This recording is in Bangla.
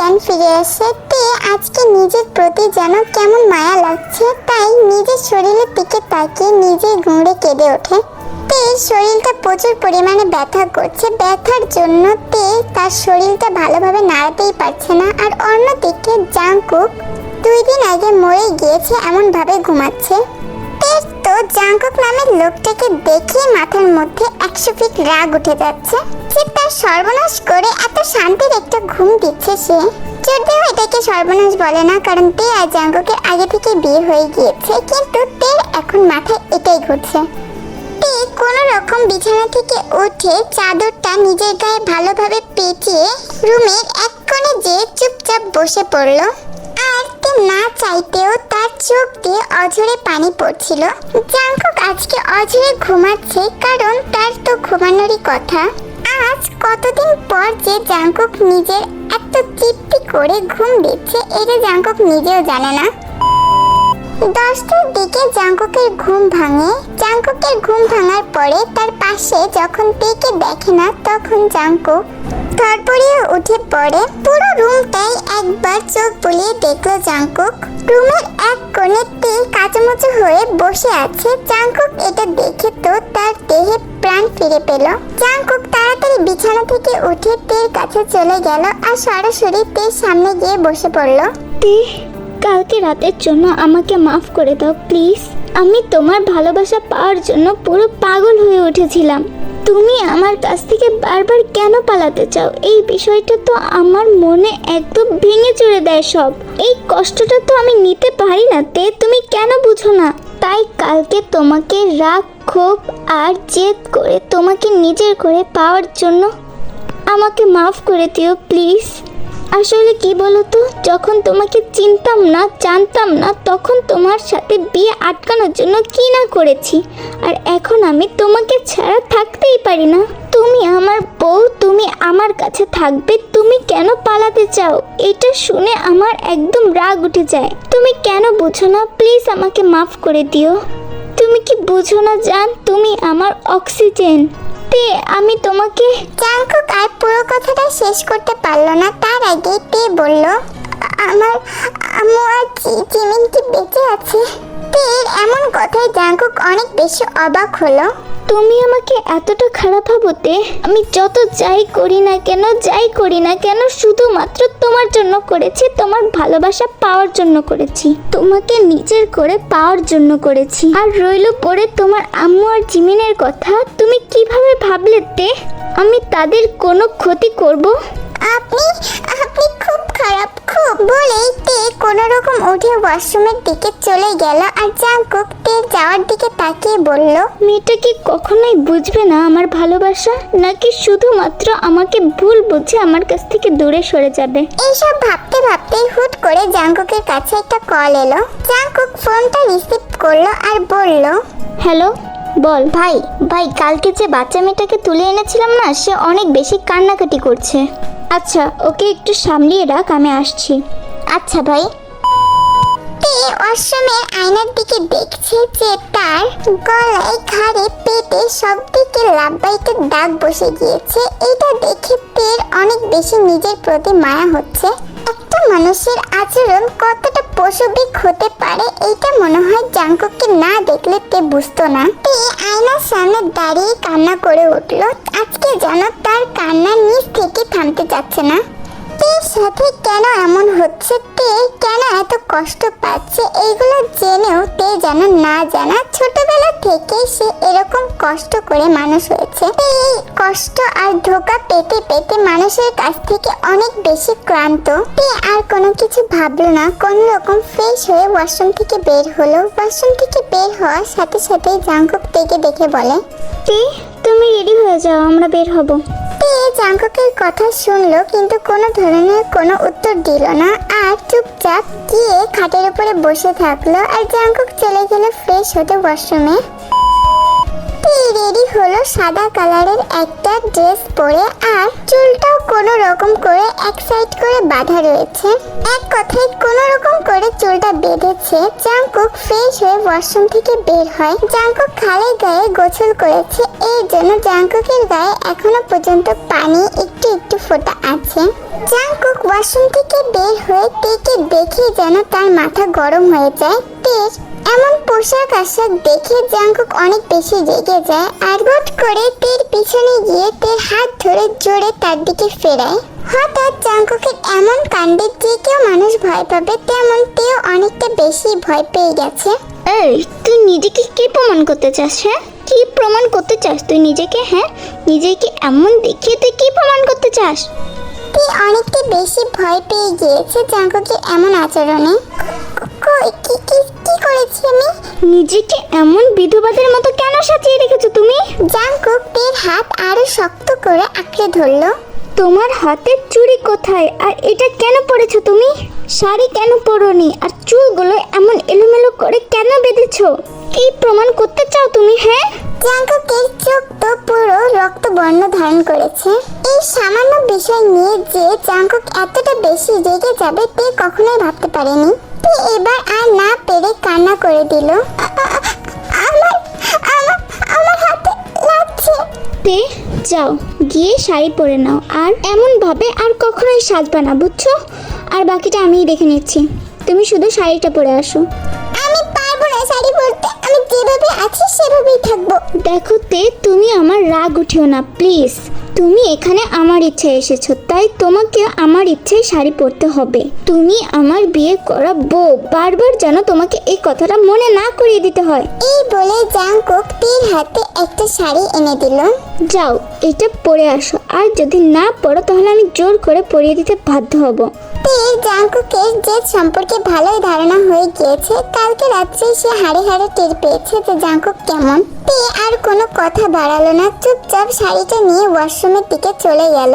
জ্ঞান ফিরে আসে, তে আজকে নিজের প্রতি যেন কেমন মায়া লাগছে, তাই নিজের শরীরের দিকে তাকিয়ে নিজেই ঘুরে কেঁদে ওঠে। তে শরীরটা প্রচুর পরিমাণে ব্যথা করছে, ব্যথার জন্য তে তার শরীরটা ভালোভাবে নাড়াতেই পারছে না, আর অন্যদিকে জাংকুক দুই দিন আগে মরে গিয়েছে, এমনভাবে ঘুমাচ্ছে। তের তো জাংকুক নামের লোকটাকে দেখে মাথার মধ্যে একশো ফিট রাগ উঠে যাচ্ছে। যে তার সর্বনাশ করে এত শান্তির একটা ঘুম দিচ্ছে সে। যদিও এটাকে সর্বনাশ বলে না, কারণ তে আর জাংকুকের আগে থেকে বিয়ে হয়ে গিয়েছে, কিন্তু তের এখন মাথায় এটাই ঘুরছে। তে কোনো রকম বিছানা থেকে উঠে চাদরটা নিজের গায়ে ভালোভাবে পেঁচিয়ে রুমের এক কোণে যেয়ে চুপচাপ বসে পড়ল, আর তে না চাইতেও তার চোখ দিয়ে অঝরে পানি পড়ছিল। জাংকুক আজকে অঝরে ঘুমাচ্ছে, কারণ তার তো ঘুমানোরই কথা। আজ কতদিন পর যে জাংকুক নিজের এত তৃপ্তি করে ঘুম দিচ্ছে, এটা জাংকুক নিজেও জানে না। দশটার দিকে জাঙ্কুকের ঘুম ভাঙে। জাঙ্কুকের ঘুম ভাঙার পরে তার পাশে যখন তেকে দেখে না, তখন জাঙ্কুক ধরপড়িয়ে উঠে পড়ে। পুরো রুমটাই একবার চোখ বুলিয়ে দেখল জাঙ্কুক রুমের এক কোণে তে কাচামুচু হয়ে বসে আছে। জাঙ্কুক এটা দেখে তো তার দেহে প্রাণ ফিরে পেল। জাঙ্কুক তাড়াতাড়ি বিছানা থেকে উঠে তের কাছে চলে গেল আর সরাসরি তের সামনে গিয়ে বসে পড়ল। তে, কালকে রাতের জন্য আমাকে মাফ করে দাও, প্লিজ। আমি তোমার ভালোবাসা পাওয়ার জন্য পুরো পাগল হয়ে উঠেছিলাম। তুমি আমার কাছ থেকে বারবার কেন পালাতে চাও? এই বিষয়টা তো আমার মনে একদম ভেঙে চড়ে দেয় সব। এই কষ্টটা তো আমি নিতে পারি না, তে। তুমি কেন বুঝো না? তাই কালকে তোমাকে রাগ, ক্ষোভ আর জেদ করে তোমাকে নিজের করে পাওয়ার জন্য আমাকে মাফ করে দিও, প্লিজ। আসলে কি বলো তো যখন তোমাকে চিনতাম না, জানতাম না, তখন তোমার সাথে বিয়ে আটকানোর জন্য কি না করেছি। আর এখন আমি তোমাকে ছাড়া থাকতেই পারি না। তুমি আমার বউ, তুমি আমার কাছে থাকবে, তুমি কেন পালাতে চাও? এটা শুনে আমার একদম রাগ উঠে যায়। তুমি কেন বুঝো না? প্লিজ আমাকে মাফ করে দিও। তুমি কি বুঝো না, জান? তুমি আমার অক্সিজেন। তে, আমি তোমাকে জাংকুক আর পুরো কথাটা শেষ করতে পারল না। তার আগে তে বলল, আমার আম্মু আর জিমিন কি বেঁচে আছে। তের এমন কথায় জাংকুক অনেক বেশি অবাক হলো। তুমি আমাকে এতটা খারাপ ভাবতে আমি যত যাই করি না কেন, যাই করি না কেন, শুধুমাত্র তোমার জন্য করেছি, তোমার ভালোবাসা পাওয়ার জন্য করেছি। তোমাকে নিজের করে পাওয়ার জন্য করেছি। আর রইল পরে তোমার আম্মু আর জিমিনের কথা, তুমি কীভাবে ভাবলে তে? আমি তাদের কোনো ক্ষতি করব? আপনি খারাপ খুব বলেই তে কোনো রকম উঠে ওয়াশরুমের দিকে চলে গেল আর জাংকুক তে যাওয়ার দিকে তাকিয়ে বলল মেয়েটা কি কখনোই বুঝবে না আমার ভালোবাসা? নাকি শুধুমাত্র আমাকে ভুল বুঝে আমার কাছ থেকে দূরে সরে যাবে? এইসব ভাবতে ভাবতেই হুট করে জাংকুকের কাছে একটা কল এলো। জাংকুক ফোনটা রিসিভ করল আর বলল হ্যালো বল। ভাই ভাই কালকে যে বাচ্চা মেয়েটাকে তুলে এনেছিলাম না সে অনেক বেশি কান্নাকাটি করছে। আচ্ছা ওকে একটু সামলিয়ে রাখ, আমি আসছি। আচ্ছা ভাই। তে ওয়াশরুমের আয়নার দিকে দেখছে যে তার গলায় ঘাড়ে পেটে সব দিকে লাভবাইতে দাগ বসে গিয়েছে, এটা দেখে তের অনেক বেশি নিজের প্রতি মায়া হচ্ছে। মানুষের আচরণ কতটা পশুবিক হতে পারে, এইটা মনে হয় জাঙ্কুককে না দেখলে তে বুঝতো না। তে আয়নার সামনে দাঁড়িয়ে কান্না করে উঠল, আজকে যেন তার কান্না নিচ থেকে থামতে চাচ্ছে না। সাথে কেন এমন হচ্ছে, তে কেন এত কষ্ট পাচ্ছে এইগুলো জেনেও তে যেন না জানা, ছোটবেলা থেকে সে এরকম কষ্ট করে মানুষ হয়েছে। এই কষ্ট আর ধোকা পেতে পেতে মানুষের কাছ থেকে অনেক বেশি ক্লান্ত। তে আর কোনো কিছু ভাবলো না, কোন রকম ফ্রেশ হয়ে ওয়াশরুম থেকে বের হলো। ওয়াশরুম থেকে বের হওয়ার সাথে সাথে জাঙ্কুক তেকে দেখে বলে, তে, তুমি রেডি হয়ে যাও, আমরা বের হব। তে জাঙ্কুকের কথা শুনল, কিন্তু কোনো ধরনের কোনো উত্তর দিল না। আর চুপচাপ গিয়ে খাটের উপরে বসে থাকল, আর জাঙ্কুক চলে গেল ফ্রেশ হতে ওয়াশরুমে তে রেডি হলো সাদা কালারের একটা ড্রেস পরে আর চুলটাও কোনো রকম করে এক সাইড করে বাঁধা রয়েছে। এক কথায় কোনো রকম করে চুলটা বেঁধেছে। জাংকুক ফ্রেশ হয়ে ওয়াশরুম থেকে বের হয়। জাংকুক খালি গায়ে গোসল করেছে। এই জন্য জাংকুকের গায়ে এখনও পর্যন্ত পানি একটু একটু ফোঁটা আছে। জাংকুক ওয়াশরুম থেকে বের হয়ে তেকে দেখে যেন তার মাথা গরম হয়ে যায়। তের এমন পোশাক আশাক দেখে জাংকুক অনেক বেশি রেগে যায় আর হুট করে তের পিছনে গিয়ে তের হাত ধরে জোরে তার দিকে ফেরায়। হঠাৎ জাংকুকের এমন কাণ্ডে যে কেউ মানুষ ভয় পাবে তেমন তেও অনেকটা বেশি ভয় পেয়ে গেছে। এই তুই নিজেকে কি প্রমাণ করতে চাস হ্যাঁ? কি প্রমাণ করতে চাস তুই নিজেকে হ্যাঁ? নিজেকে এমন দেখিয়ে তুই কি প্রমাণ করতে চাস? তুই অনেকটা বেশি ভয় পেয়ে গিয়েছে জাংকুকের এমন আচরণে। কই? কি কি কি করেছি আমি? নিজেকে এমন বিধবাদের মতো কেন সাজিয়ে রেখেছো তুমি? জাংকুক তের হাত আরও শক্ত করে আঁকড়ে ধরলো। তোমার হাতের চুড়ি কোথায়? আর এটা কেন পরেছো তুমি? শাড়ি কেন পরোনি? আর চুলগুলো এমন এলোমেলো করে কেন বেঁধেছো? কি প্রমাণ করতে চাও তুমি হ্যাঁ? জাঙ্কুকের চোখ তো পুরো রক্ত বর্ণ ধারণ করেছে। এই সামান্য বিষয় নিয়ে যে জাঙ্কুক এতটা বেশি রেগে যাবে তে কখনোই ভাবতে পারেনি। তে এবার আর না পেরে কান্না করে দিল। আমার আমার আমার হাতে লাগছে। তে যাও গিয়ে শাড়ি পরে নাও। আর এমন ভাবে আর কখনোই সাজবা না বুঝছ? আর বাকিটা আমিই দেখে নিচ্ছি। তুমি শুধু শাড়িটা পরে আসো। আমি পারব না শাড়ি পরতে। আমি যেভাবে আছি সেভাবেই থাকব। দেখো তে তুমি আমার রাগ উঠিও না প্লিজ। তুমি এখানে আমার ইচ্ছে এসেছ তাই তোমাকে আমার ইচ্ছে শাড়ি পরতে হবে। তুমি আমার বিয়ে করা বউ বারবার যেন তোমাকে এই কথাটা মনে না করিয়ে দিতে হয়। এই বলে জাংকুক তীর হাতে একটা শাড়ি এনে দিল। যাও এটা পরে আসো আর যদি না পড়ো তাহলে আমি জোর করে পরিয়ে দিতে বাধ্য হব। তীর জাঙ্কুকের যে সম্পর্কে ভালোই ধারণা হয়ে গিয়েছে, কালকে রাত্রে সে হাড়ে হাড়ে টের পেয়েছে যে জাঙ্কুক কেমন। তে আর কোনো কথা বাড়ালো না, চুপচাপ শাড়িটা নিয়ে ওয়াশরুমের দিকে চলে গেল।